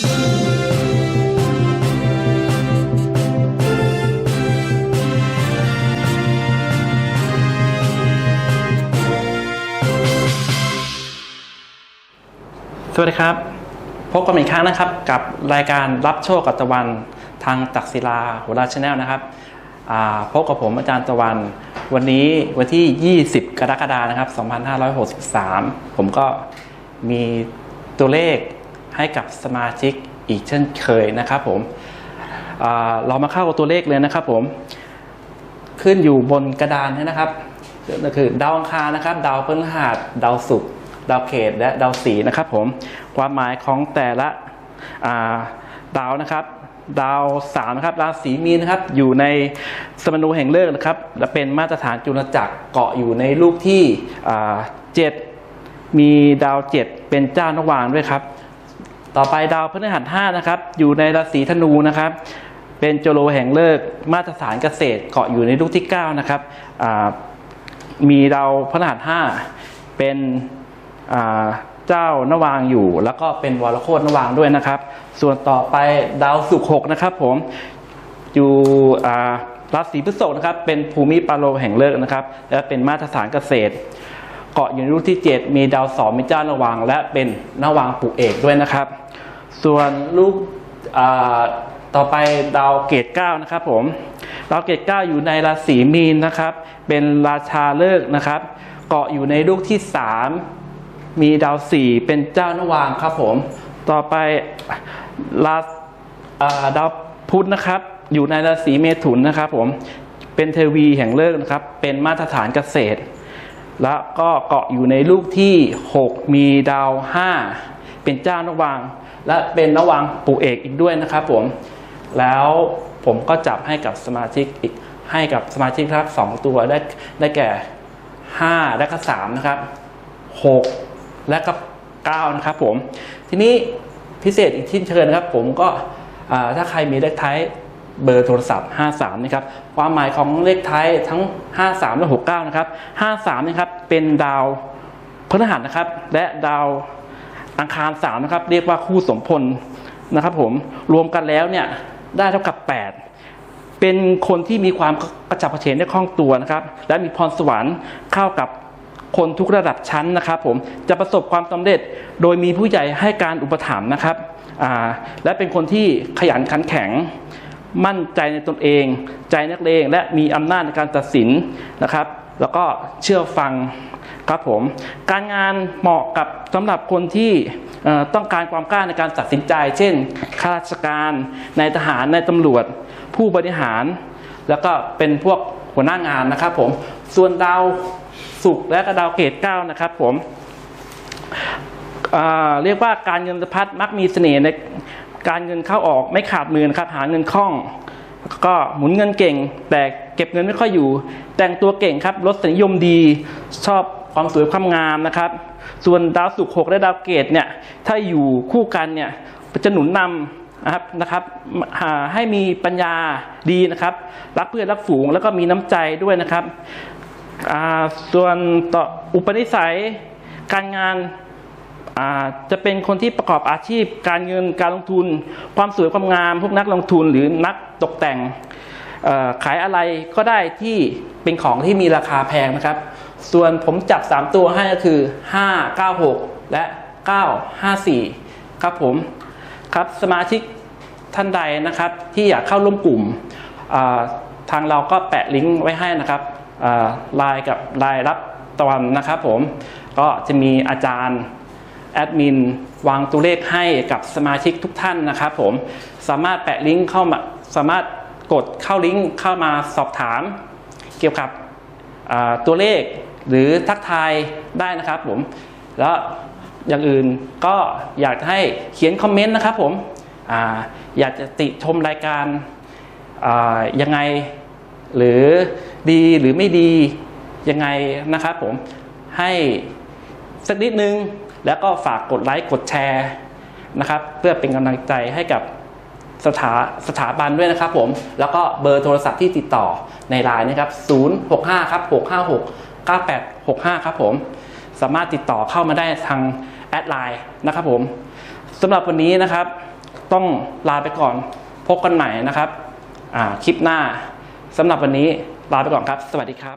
สวัสดีครับ พบกันอีกครั้งนะครับกับรายการรับโชคกับตะวันทางตักศิลาหัวราชแนลนะครับพบกับผมอาจารย์ตะวัน วันนี้วันที่ 20 กรกฎาคมนะครับ 2563 ผมก็มีตัวเลข ให้กับสมาชิกอีกเช่นเคยนะครับผมเรามาเข้ากับตัวเลขเลยนะครับผมขึ้นอยู่บนกระดานนะครับก็คือดาวอังคารนะครับ ดาวพฤหัสดาวศุกร์ดาวเขตและดาวสีนะครับผมความหมายของแต่ละาดาวนะครับ ดาวสามนะครับราศีมีนนะครับ อยู่ในสมนูแห่งเลิกนะครับและเป็นมาตรฐานจุลจักรเกาะอยู่ในลูกที่เจ็ดมีดาวเจ็ดเป็นเจ้านวางด้วยครับ ต่อไปดาวพฤหัสห้านะครับ อยู่ในราศีธนูนะครับ เป็นโจโลแห่งเลิกมาตรฐานเกษตรเกาะอยู่ในลูกที่ 9 นะครับมีดาวพฤหัสห้าเป็นเจ้านวางอยู่ แล้วก็เป็นวรโคตนวางด้วยนะครับ ส่วนต่อไปดาวศุกร์หกนะครับผมอยู่ราศีพฤษภนะครับ เป็นภูมิปาโลแห่งเลิกนะครับ และเป็นมาตรฐานเกษตร เกาะอยู่ในลูกที่ 7 มีดาวสองมีเจ้านวางและเป็นนวางปุเอกด้วยนะครับ ส่วนลูกต่อไปดาวเกตเก้านะครับผมดาวเกตเก้าอยู่ในราศีมีนนะครับ เป็นราชาเลิกนะครับ เกาะอยู่ในลูกที่สามมีดาวสี่เป็นเจ้านวางครับผม ต่อไปราาดาวพุธนะครับ อยู่ในราศีเมถุนนะครับผมเป็นเทวีแห่งเลิกนะครับ เป็นมาตรฐานเกษตร แล้วก็เกาะอยู่ในลูกที่ 6 มีดาว 5 เป็นเจ้านวาง และเป็นนวางปู่เอกอีกด้วยนะครับผม แล้วผมก็จับให้กับสมาชิกอีกให้กับสมาชิกครับสองตัวได้ได้แก่ 5 และก็3นะครับ 6 และก็9นะครับผม ทีนี้พิเศษอีกที่เชิญนะครับ ผมก็ถ้าใครมีเลขท้าย เบอร์โทรศัพท์ 53นะครับความหมายของเลขท้ายทั้ง 53 และ 69 นะครับ 53นะครับเป็นดาวพฤหัสนะครับ และดาวอังคาร3นะครับ เรียกว่าคู่สมพลนะครับ ผมรวมกันแล้วเนี่ยได้เท่ากับ 8 เป็นคนที่มีความกระฉับกระเฉงได้คล่องตัวนะครับ และมีพรสวรรค์เข้ากับคนทุกระดับชั้นนะครับผมจะประสบความสำเร็จโดยมีผู้ใหญ่ให้การอุปถัมภ์นะครับและเป็นคนที่ขยันขันแข็ง มั่นใจในตนเอง ใจนักเลงและมีอำนาจในการตัดสินนะครับ แล้วก็เชื่อฟังครับผม การงานเหมาะกับสำหรับคนที่ต้องการความกล้าในการตัดสินใจ เช่นข้าราชการนายทหารนายตำรวจ ผู้บริหาร แล้วก็เป็นพวกหัวหน้างานนะครับผมส่วนดาวศุกและก็ดาวเกตเก้านะครับผมเรียกว่าการเงินสะพัดมักมีเสน่ห์ใน การเงินเข้าออกไม่ขาดมือนะครับหาเงินคล่อง ก็หมุนเงินเก่ง แต่เก็บเงินไม่ค่อยอยู่ แต่งตัวเก่งครับรสนิยมดีชอบความสวยความงามนะครับ ส่วนดาวศุกร์หกและดาวเกตเนี่ยถ้าอยู่คู่กันเนี่ยจะหนุนนำนะครับนะครับอ่าให้มีปัญญาดีนะครับ รักเพื่อนรักฝูงแล้วก็มีน้ำใจด้วยนะครับส่วนต่ออุปนิสัยการงาน จะเป็นคนที่ประกอบอาชีพ การเงินการลงทุน ความสวยความงาม พวกนักลงทุนหรือนักตกแต่งขายอะไรก็ได้ที่เป็นของที่มีราคาแพงนะครับ ส่วนผมจับ 3 ตัวให้ก็คือ 5 9 6 และ 9 5 4 ครับผมครับสมาชิกท่านใดนะครับ ที่อยากเข้าร่วมกลุ่ม ทางเราก็แปะลิงก์ไว้ให้นะครับไลน์กับไลน์รับตะวันนะครับผมก็จะมีอาจารย์ แอดมินวางตัวเลขให้กับสมาชิกทุกท่านนะครับผมสามารถแปะลิงก์เข้ามาสามารถกดเข้าลิงก์เข้ามาสอบถาม เกี่ยวกับตัวเลขหรือทักทายได้นะครับผมแล้วอย่างอื่นก็อยากให้เขียนคอมเมนต์นะครับผมออยากจะติชมรายการยังไงหรือดีหรือไม่ดียังไงนะครับผมให้สักนิดนึง แล้วก็ฝากกดไลค์กดแชร์นะครับ เพื่อเป็นกำลังใจให้กับสถาสถาบันด้วยนะครับผม แล้วก็เบอร์โทรศัพท์ที่ติดต่อในไลน์นะครับ 065 ครับ 656 9865 ครับผม สามารถติดต่อเข้ามาได้ทางแอดไลน์นะครับผมสำหรับวันนี้นะครับ ต้องลาไปก่อนพบกันใหม่นะครับคลิปหน้าสำหรับวันนี้ลาไปก่อนครับ สวัสดีครับ